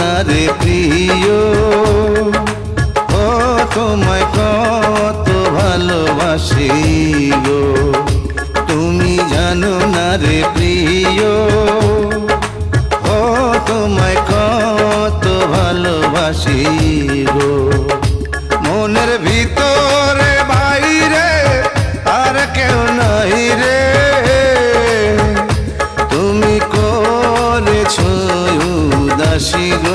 না রে প্রিয়। ও তোমায় কত ভালোবাসি গো। তুমি জানো না রে প্রিয়। ও তোমায় কত ভালোবাসি গো। মনের ভিতরে বাইরে আর কেউ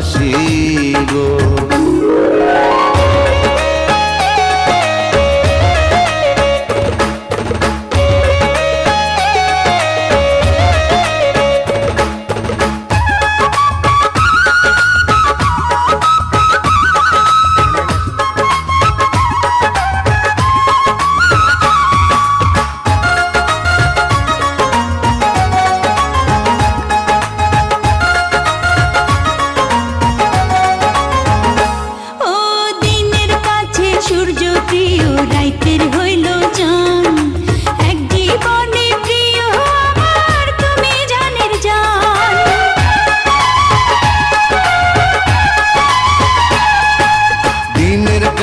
ভালোবাসি গো।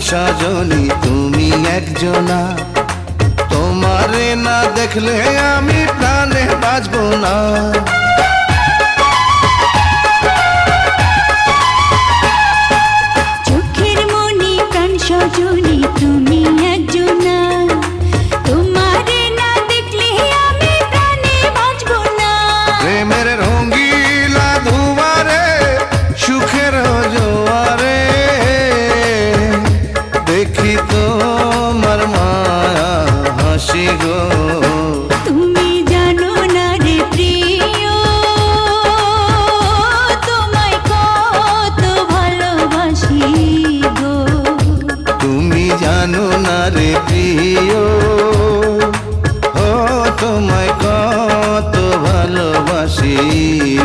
সজনী তুমি একজনা। তোমারে না দেখলে আমি প্রাণে বাঁচবো না। চোখের মনি প্রাণ সজন প্রিয়। ও তোমায় কত ভালোবাসি।